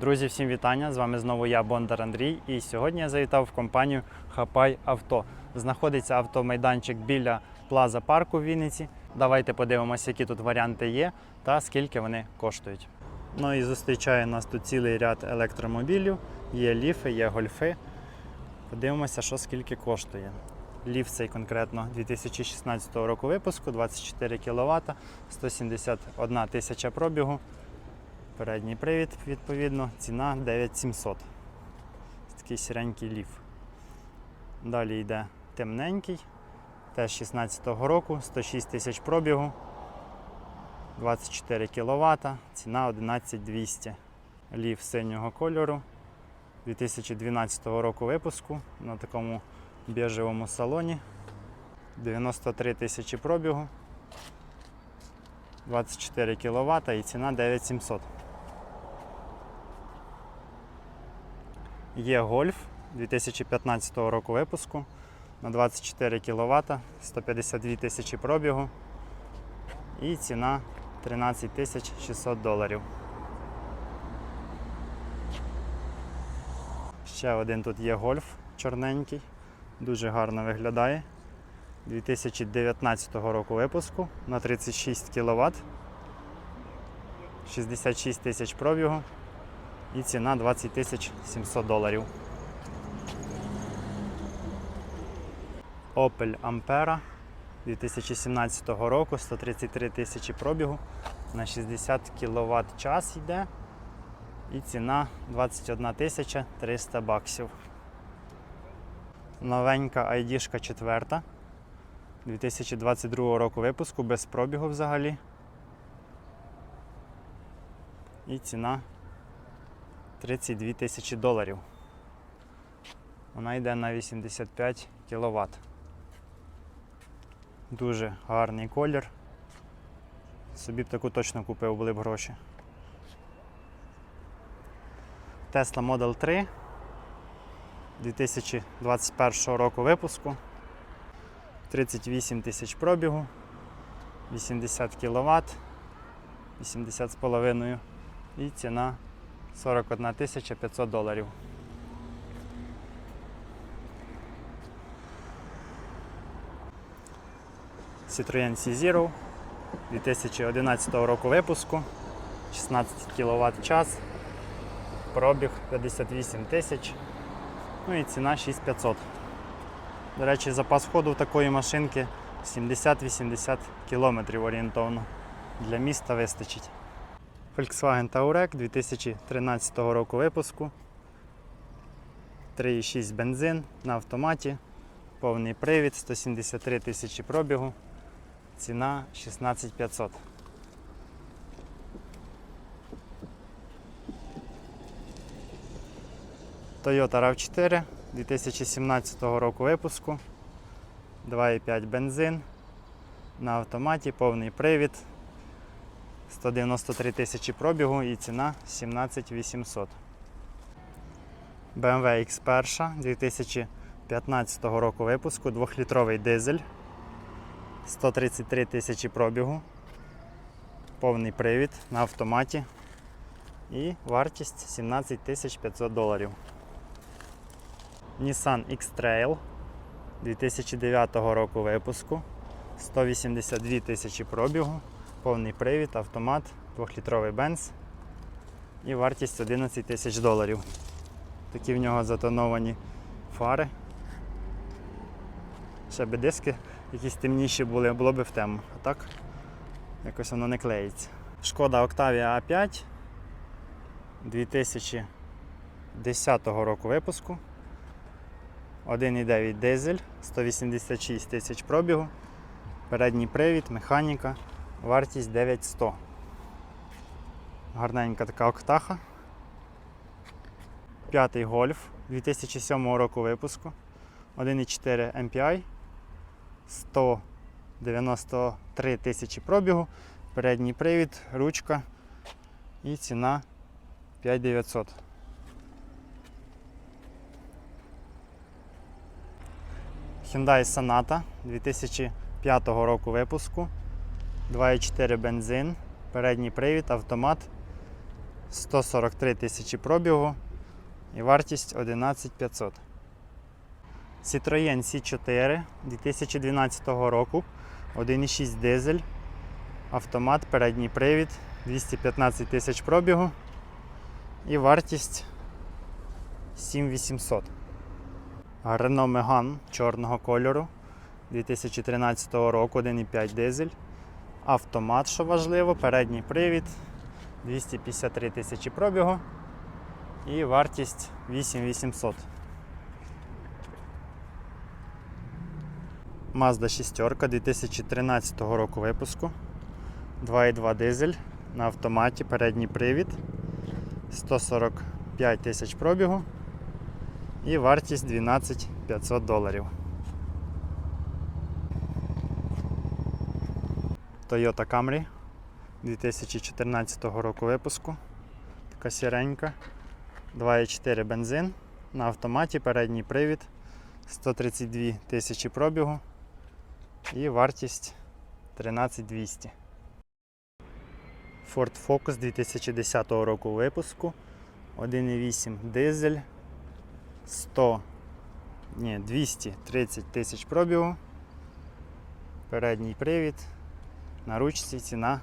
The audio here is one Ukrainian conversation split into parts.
Друзі, всім вітання! З вами знову я, Бондар Андрій. І сьогодні я завітав в компанію Хапай Авто. Знаходиться автомайданчик біля Плаза парку в Вінниці. Давайте подивимося, які тут варіанти є та скільки вони коштують. Ну і зустрічає нас тут цілий ряд електромобілів. Є ліфи, є гольфи. Подивимося, що скільки коштує. Ліф цей конкретно 2016 року випуску, 24 кВт, 171 тисяча пробігу. Передній привід, відповідно, ціна 9700. Такий сіренький ліф. Далі йде темненький, теж 16-го року, 106 тисяч пробігу, 24 кВт, ціна 11200. Ліф синього кольору 2012 року випуску на такому біжевому салоні. 93 тисячі пробігу, 24 кВт і ціна 9700. Є гольф 2015 року випуску на 24 кВт, 152 тисячі пробігу і ціна 13 тисяч 600 доларів. Ще один тут є гольф чорненький, дуже гарно виглядає. 2019 року випуску на 36 кВт, 66 тисяч пробігу і ціна 20 тисяч 700 доларів. Opel Ampera 2017 року 133 тисячі пробігу на 60 кВт час йде і ціна 21 тисяча 300 баксів. Новенька ID 4 2022 року випуску без пробігу взагалі. І ціна 32 тисячі доларів. Вона йде на 85 кВт. Дуже гарний колір. Собі б таку точно купив, були б гроші. Tesla Model 3 2021 року випуску. 38 тисяч пробігу, 80 кВт, 80 з половиною і ціна 41 тисяча 500 доларів. Citroen C0 2011 року випуску, 16 кВт час, пробіг 58 тисяч, ну і ціна 6500. До речі, запас ходу такої машинки 70-80 км орієнтовно. Для міста вистачить. Volkswagen Touareg 2013 року випуску. 3,6 бензин на автоматі, повний привід, 173 тисячі пробігу, ціна 16500. Toyota RAV4 2017 року випуску. 2,5 бензин на автоматі, повний привід. 193 тисячі пробігу і ціна 17800. BMW X1 2015 року випуску, 2-літровий дизель. 133 тисячі пробігу. Повний привід на автоматі. І вартість 17 500 доларів. Nissan X-Trail 2009 року випуску. 182 тисячі пробігу, повний привід, автомат, 2-літровий бенз і вартість 11 тисяч доларів. Такі в нього затоновані фари. Ще би диски якісь темніші були, було б в тему. А так якось воно не клеїться. Шкода Octavia A5 2010 року випуску. 1,9 дизель, 186 тисяч пробігу, передній привід, механіка, вартість 9100. Гарненька така октаха. П'ятий гольф 2007 року випуску. 1,4 MPI, 193 тисячі пробігу, передній привід, ручка і ціна 5900. Hyundai Sonata 2005 року випуску. 2,4 бензин, передній привід, автомат 143 тисячі пробігу і вартість 11 500. Citroën C4 2012 року, 1,6 дизель, автомат, передній привід, 215 тисяч пробігу і вартість 7800. Renault Megane чорного кольору 2013 року, 1,5 дизель. Автомат, що важливо, передній привід, 253 тисячі пробігу і вартість 8800. Mazda 6 2013 року випуску. 2,2 дизель на автоматі, передній привід, 145 тисяч пробігу і вартість 12 500 доларів. Toyota Camry 2014 року випуску. Така сіренька. 2,4 бензин. На автоматі передній привід. 132 тисячі пробігу. І вартість 13200. Ford Focus 2010 року випуску. 1,8 дизель. 100. Ні, 230 тисяч пробігу. Передній привід. На ручці ціна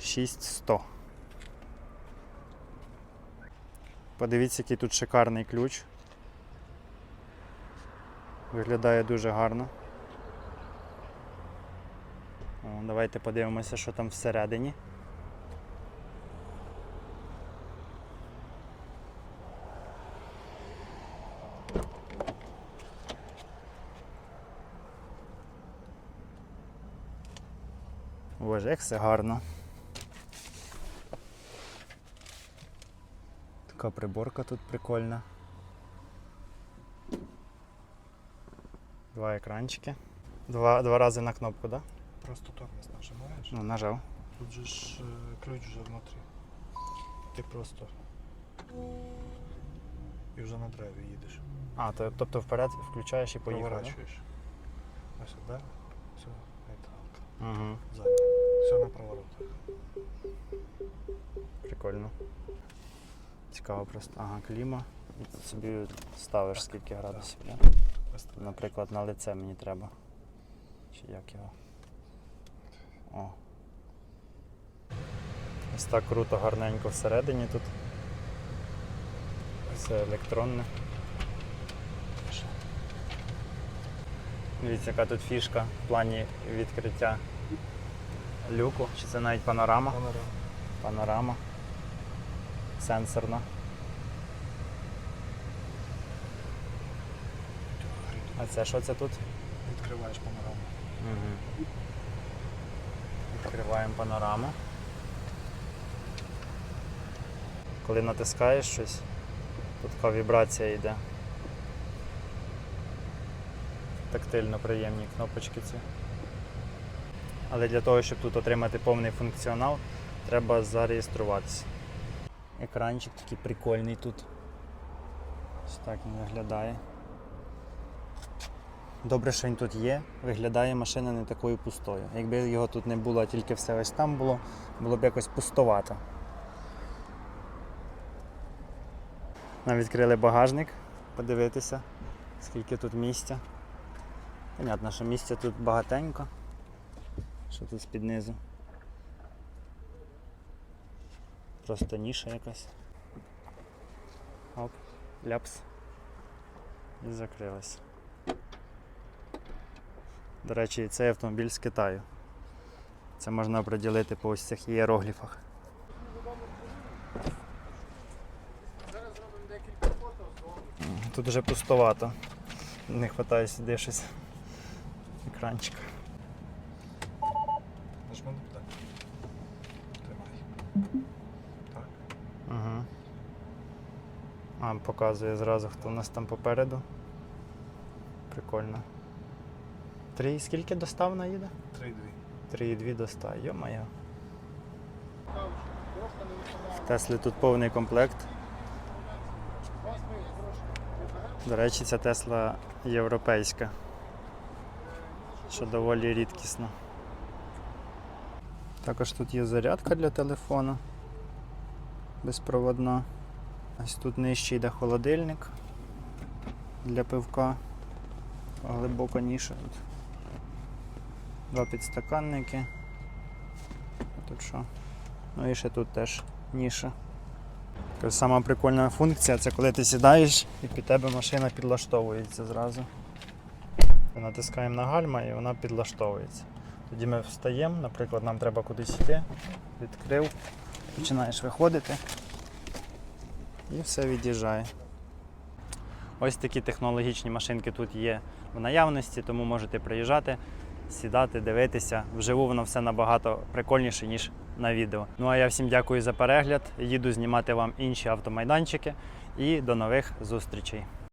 6100. Подивіться, який тут шикарний ключ. Виглядає дуже гарно. Давайте подивимося, що там всередині. Боже, як все гарно. Така приборка тут прикольна. Два екранчики. Два, два рази на кнопку, так? Да? Просто тормоз нажимаєш. Ну, нажав. Тут же ж е, ключ вже внутрі. Ти просто і вже на драйві їдеш. А, то, тобто вперед включаєш і поїхав. Да? Проворачуєш. Ось сюди, все, нейтралка. Угу. Задня. Все на проворотах. Прикольно. Цікаво просто. Ага, кліма. І тут собі ставиш скільки градусів. Да? Наприклад, на лице мені треба. Чи як його? О. Ось так круто, гарненько всередині тут. Все електронне. Дивіться, яка тут фішка в плані відкриття люку. Чи це навіть панорама? Панорама. Панорама. Сенсорна. А це що це тут? Відкриваєш панораму. Угу. Відкриваємо панораму. Коли натискаєш щось, тут така вібрація йде. Тактильно приємні кнопочки ці. Але для того, щоб тут отримати повний функціонал, треба зареєструватися. Екранчик такий прикольний тут. Ось так він виглядає. Добре, що він тут є. Виглядає машина не такою пустою. Якби його тут не було, а тільки все ось там було, було б якось пустовато. Нам відкрили багажник, подивитися, скільки тут місця. Понятно, що місця тут багатенько. Що тут з-під низу? Просто ніша якась. Оп, ляпс. І закрилась. До речі, цей автомобіль з Китаю. Це можна оприділити по ось цих ієрогліфах. М, Тут вже пустовато. Не вистачає сюди щось. Екранчика. Нажми на педаль. Тримай. Так. Угу. А, показує зразу, хто у нас там попереду. Прикольно. Три скільки доставна їде? 3-2. 3,2 до 100, йо-моє. В Теслі тут повний комплект. До речі, ця Тесла європейська, що доволі рідкісно. Також тут є зарядка для телефона. безпроводна. Ось тут нижче йде холодильник для пивка. Глибока ніша тут. Два підстаканники. Тут що? Ну і ще тут теж ніша. Така Сама прикольна функція це коли ти сідаєш і під тебе машина підлаштовується зразу. Ми натискаємо на гальма і вона підлаштовується. Тоді ми встаємо, наприклад, нам треба кудись йти, відкрив, починаєш виходити і все від'їжджає. Ось такі технологічні машинки тут є в наявності, тому можете приїжджати, сідати, дивитися. Вживу воно все набагато прикольніше, ніж на відео. Ну а я всім дякую за перегляд. Їду знімати вам інші автомайданчики і до нових зустрічей.